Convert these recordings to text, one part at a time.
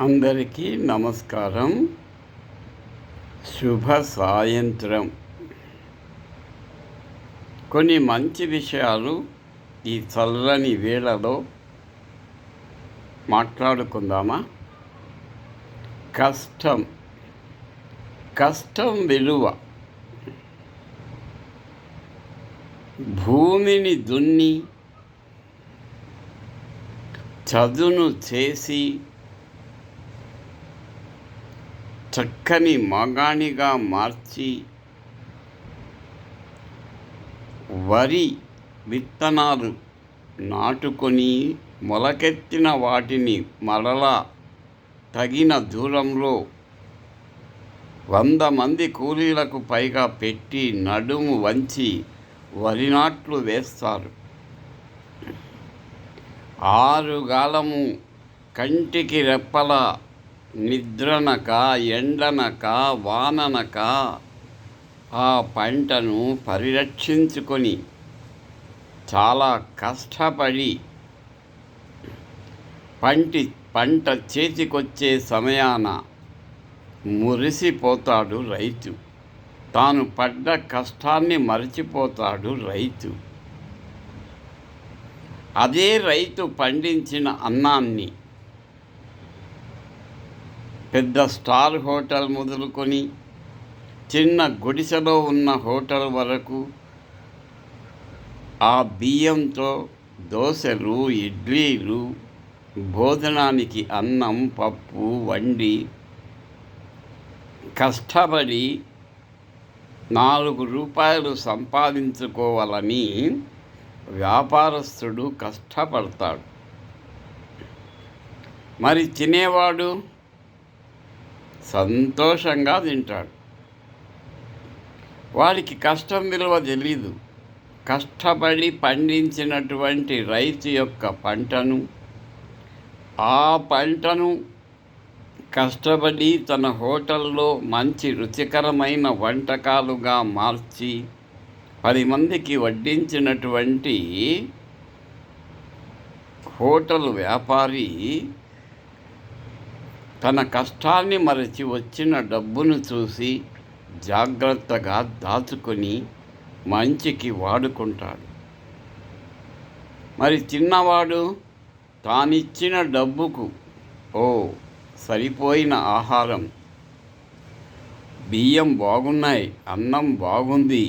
అందరికీ నమస్కారం. శుభ సాయంత్రం. కొన్ని మంచి విషయాలు ఈ చల్లని వేళలో మాట్లాడుకుందామా? కష్టం. కష్టం విలువ. భూమిని దున్ని చదును చేసి చక్కని మగాణిగా మార్చి వరి విత్తనాలు నాటుకొని మొలకెత్తిన వాటిని మరలా తగిన దూరంలో వంద మంది కూలీలకు పైగా పెట్టి నడుము వంచి వరి నాట్లు వేస్తారు. ఆరుగాలము కంటికి రెప్పల నిద్రనక ఎండనక వాననక ఆ పంటను పరిరక్షించుకొని చాలా కష్టపడి పంటి పంట చేతికొచ్చే సమయాన మురిసిపోతాడు రైతు. తాను పడ్డ కష్టాన్ని మరచిపోతాడు రైతు. అదే రైతు పండించిన అన్నాన్ని పెద్ద స్టార్ హోటల్ మొదలుకొని చిన్న గుడిసెలో ఉన్న హోటల్ వరకు ఆ బియ్యంతో దోశలు ఇడ్లీలు భోజనానికి అన్నం పప్పు వండి కష్టపడి నాలుగు రూపాయలు సంపాదించుకోవాలని వ్యాపారస్తుడు కష్టపడతాడు. మరి తినేవాడు సంతోషంగా తింటాడు. వాడికి కష్టం విలువ తెలీదు. కష్టపడి పండించినటువంటి రైతు యొక్క పంటను ఆ పంటను కష్టపడి తన హోటల్లో మంచి రుచికరమైన వంటకాలుగా మార్చి పది మందికి వడ్డించినటువంటి హోటల్ వ్యాపారి తన కష్టాన్ని మరచి వచ్చిన డబ్బును చూసి జాగ్రత్తగా దాచుకొని మంచికి వాడుకుంటాడు. మరి చిన్నవాడు తానిచ్చిన డబ్బుకు ఓ సరిపోయిన ఆహారం. బియ్యం బాగున్నాయి అన్నం బాగుంది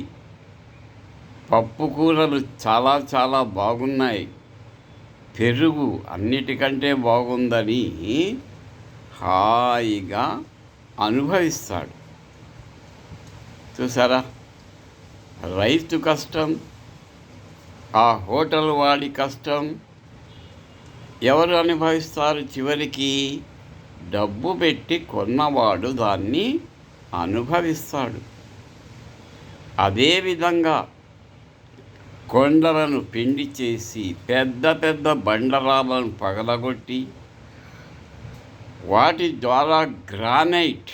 పప్పు కూరలు చాలా చాలా బాగున్నాయి పెరుగు అన్నిటికంటే బాగుందని హాయిగా అనుభవిస్తాడు. చూసారా? రైతు కష్టం ఆ హోటల్ వాడి కష్టం. ఎవరు అనుభవిస్తారు చివరికి? డబ్బు పెట్టి కొన్నవాడు దాన్ని అనుభవిస్తాడు. అదేవిధంగా కొండలను పిండి చేసి పెద్ద పెద్ద బండరాలను పగలగొట్టి వాటి ద్వారా గ్రానైట్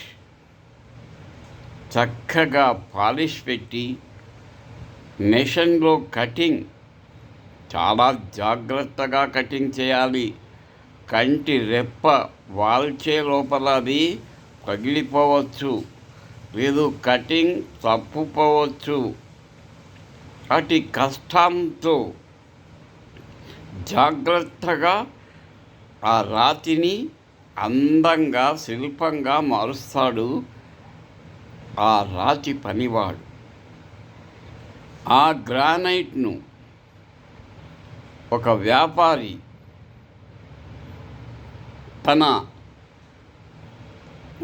చక్కగా పాలిష్ పెట్టి మెషన్లో కటింగ్ చాలా జాగ్రత్తగా కటింగ్ చేయాలి. కంటి రెప్ప వాల్చే లోపల అది పగిలిపోవచ్చు. లేదు కటింగ్ తప్పుపోవచ్చు. అటు కష్టంతో జాగ్రత్తగా ఆ రాతిని అందంగా శిల్పంగా మారుస్తాడు ఆ రాతి పనివాడు. ఆ గ్రానైట్ను ఒక వ్యాపారి తన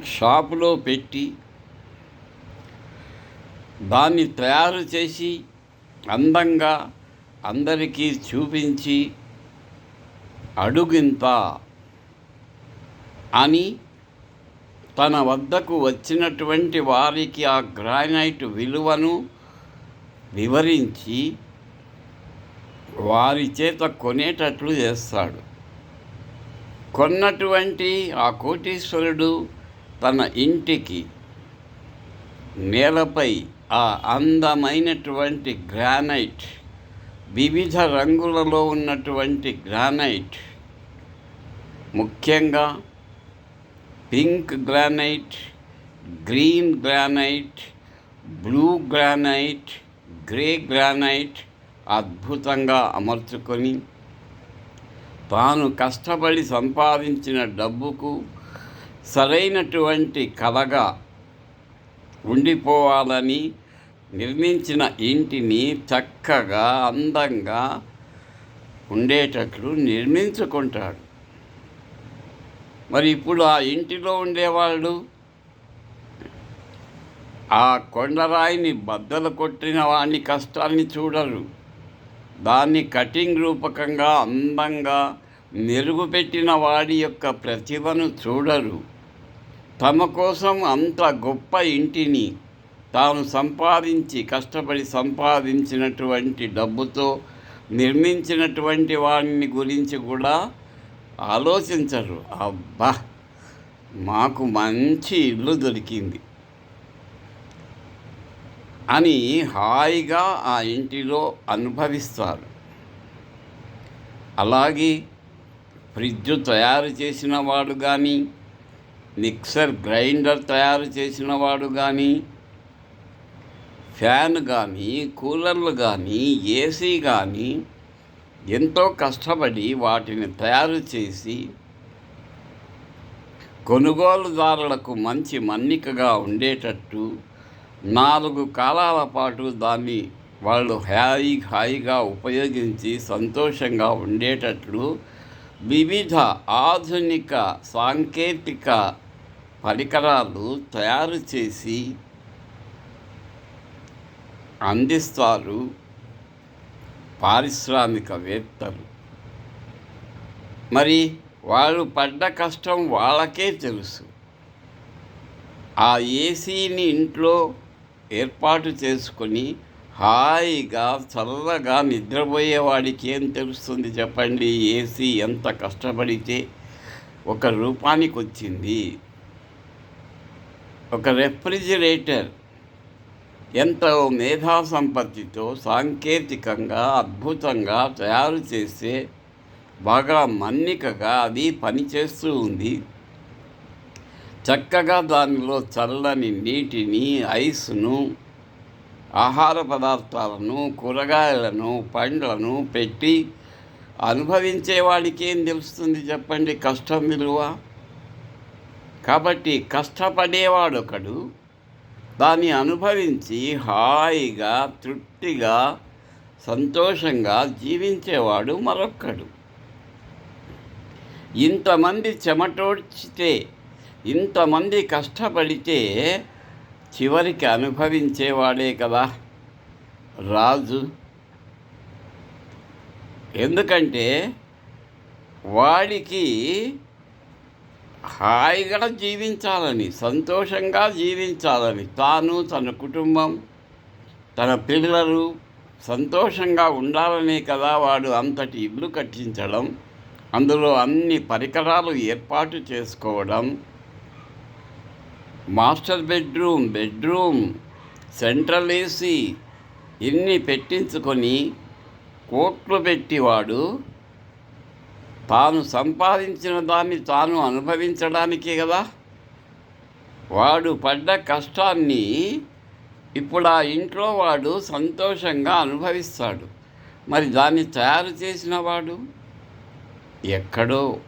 షాపులో పెట్టి దాన్ని తయారు చేసి అందంగా అందరికీ చూపించి అడుగింత అని తన వద్దకు వచ్చినటువంటి వారికి ఆ గ్రానైట్ విలువను వివరించి వారి చేత కొనేటట్లు చేస్తాడు. కొన్నటువంటి ఆ కోటీశ్వరుడు తన ఇంటికి నేలపై ఆ అందమైనటువంటి గ్రానైట్ వివిధ రంగులలో ఉన్నటువంటి గ్రానైట్ ముఖ్యంగా pink granite green granite blue granite grey granite అద్భుతంగా అమర్చుకొని తాను కష్టపడి సంపాదించిన డబ్బుకు సరైనటువంటి కలగా ఉండిపోవాలని నిర్మించిన ఇంటిని చక్కగా అందంగా ఉండేటట్లు నిర్మించుకుంటాడు మరి ఇప్పుడు ఆ ఇంటిలో ఉండేవాళ్ళు ఆ కొండరాయిని బద్దలు కొట్టిన వాడిని కష్టాన్ని చూడరు. దాన్ని కటింగ్ రూపకంగా అందంగా మెరుగుపెట్టిన వాడి యొక్క ప్రతిభను చూడరు. తమ కోసం అంత గొప్ప ఇంటిని తాను సంపాదించి కష్టపడి సంపాదించినటువంటి డబ్బుతో నిర్మించినటువంటి వాడిని గురించి కూడా ఆలోచించరు. అబ్బా మాకు మంచి ఇల్లు దొరికింది అని హాయిగా ఆ ఇంటిలో అనుభవిస్తారు. అలాగే ఫ్రిడ్జ్ తయారు చేసిన వాడు కానీ మిక్సర్ గ్రైండర్ తయారు చేసిన వాడు కానీ ఫ్యాన్ కానీ కూలర్లు కానీ ఏసీ కానీ ఎంతో కష్టపడి వాటిని తయారు చేసి కొనుగోలుదారులకు మంచి మన్నికగా ఉండేటట్టు నాలుగు కాలాల పాటు దాన్ని వాళ్ళు హాయి హాయిగా ఉపయోగించి సంతోషంగా ఉండేటట్లు వివిధ ఆధునిక సాంకేతిక పరికరాలు తయారు చేసి అందిస్తారు. పారిశ్రామికవేత్తలు. మరి వాళ్ళు పడ్డ కష్టం వాళ్ళకే తెలుసు. ఆ ఏసీని ఇంట్లో ఏర్పాటు చేసుకొని హాయిగా చల్లగా నిద్రపోయేవాడికి ఏం తెలుస్తుంది చెప్పండి? ఏసీ ఎంత కష్టపడితే ఒక రూపానికి వచ్చింది ఒక రెఫ్రిజిరేటర్ ఎంతో మేధా సంపత్తితో సాంకేతికంగా అద్భుతంగా తయారు చేస్తే బాగా మన్నికగా అది పనిచేస్తూ ఉంది. చక్కగా దానిలో చల్లని నీటిని ఐస్ను ఆహార పదార్థాలను కూరగాయలను పండ్లను పెట్టి అనుభవించేవాడికి ఏం తెలుస్తుంది చెప్పండి? కష్టం విలువ? కాబట్టి కష్టపడేవాడు ఒకడు దాన్ని అనుభవించి హాయిగా తృప్తిగా సంతోషంగా జీవించేవాడు మరొక్కడు. ఇంతమంది చెమటోడ్చితే ఇంతమంది కష్టపడితే చివరికి అనుభవించేవాడే కదా రాజు. ఎందుకంటే వాడికి హాయిగా జీవించాలని సంతోషంగా జీవించాలని తాను తన కుటుంబం తన పిల్లలు సంతోషంగా ఉండాలనే కదా వాడు అంతటి ఇల్లు కట్టించడం అందులో అన్ని పరికరాలు ఏర్పాటు చేసుకోవడం master bedroom bedroom central AC ఇన్ని పెట్టించుకొని కోట్లు పెట్టివాడు తాను సంపాదించిన దాన్ని తాను అనుభవించడానికే కదా. వాడు పడ్డ కష్టాన్ని ఇప్పుడు ఆ ఇంట్లో వాడు సంతోషంగా అనుభవిస్తాడు. మరి దాన్ని తయారు చేసిన వాడు? ఎక్కడో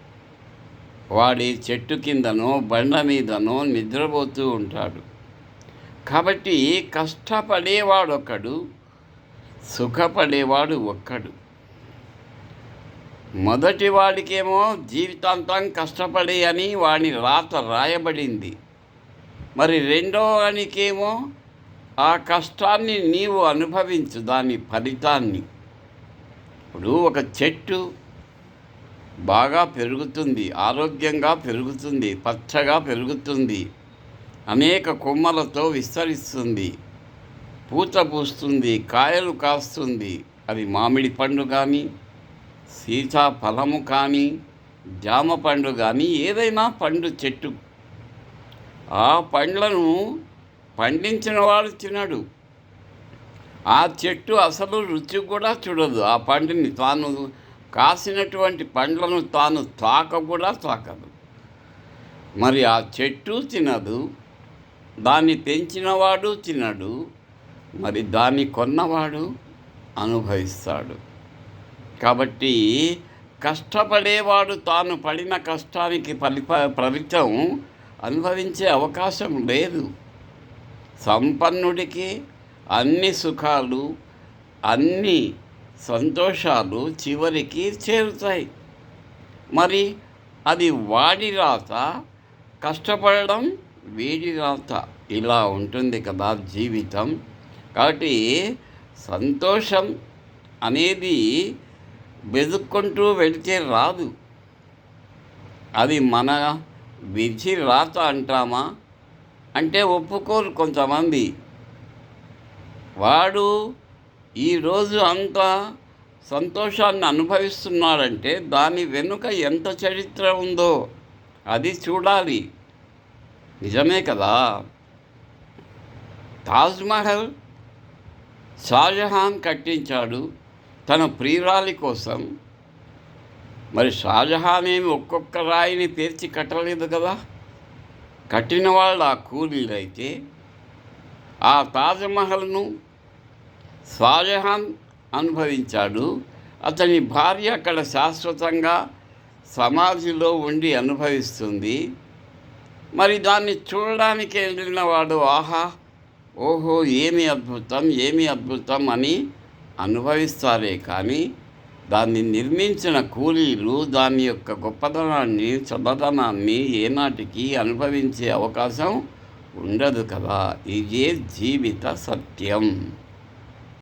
వాడి చెట్టు కిందనో బండ మీదనో నిద్రపోతూ ఉంటాడు. కాబట్టి కష్టపడేవాడొక్కడు సుఖపడేవాడు ఒక్కడు. మొదటి వాడికేమో జీవితాంతం కష్టపడి అని వాని రాత రాయబడింది. మరి రెండో వానికేమో ఆ కష్టాన్ని నీవు అనుభవించు దాని ఫలితాన్ని. ఇప్పుడు ఒక చెట్టు బాగా పెరుగుతుంది ఆరోగ్యంగా పెరుగుతుంది పచ్చగా పెరుగుతుంది అనేక కొమ్మలతో విస్తరిస్తుంది పూత పూస్తుంది కాయలు కాస్తుంది అది మామిడి పండు కానీ సీతాఫలము కానీ జామ పండు కానీ ఏదైనా పండు చెట్టు. ఆ పండ్లను పండించిన వాడు తినడు. ఆ చెట్టు అసలు రుచి కూడా చూడదు. ఆ పండుని తాను కాసినటువంటి పండ్లను తాను తాక కూడా తాకదు. మరి ఆ చెట్టు తినదు దాన్ని పెంచినవాడు తినడు మరి దాన్ని కొన్నవాడు అనుభవిస్తాడు. కాబట్టి కష్టపడేవాడు తాను పడిన కష్టానికి ఫలిత ఫలితం అనుభవించే అవకాశం లేదు. సంపన్నుడికి అన్ని సుఖాలు అన్ని సంతోషాలు చివరికి చేరుతాయి. మరి అది వాడి రాత కష్టపడడం వీడి రాత. ఇలా ఉంటుంది కదా జీవితం. కాబట్టి సంతోషం అనేది వెతుక్కుంటూ వెళితే రాదు. అది మన విధి రాత అంటామా? అంటే ఒప్పుకోరు కొంతమంది. వాడు ఈరోజు అంత సంతోషాన్ని అనుభవిస్తున్నాడంటే దాని వెనుక ఎంత చరిత్ర ఉందో అది చూడాలి. నిజమే కదా? తాజ్మహల్ షాజహాన్ కట్టించాడు. తన ప్రియురాలి కోసం మరి షాజహాన్ ఏమి ఒక్కొక్క రాయిని పేర్చి కట్టలేదు కదా? కట్టిన వాళ్ళు ఆ కూలీలు అయితే ఆ తాజ్మహల్ను షాజహాన్ అనుభవించాడు. అతని భార్య అక్కడ శాశ్వతంగా సమాధిలో ఉండి అనుభవిస్తుంది. మరి దాన్ని చూడడానికి వెళ్ళిన వాడు ఆహా ఓహో ఏమి అద్భుతం ఏమి అద్భుతం అని అనుభవిస్తారే కానీ దాన్ని నిర్మించిన కూలీలు దాని యొక్క గొప్పదనాన్ని చల్లదనాన్ని ఏనాటికి అనుభవించే అవకాశం ఉండదు కదా. ఇదే జీవిత సత్యం.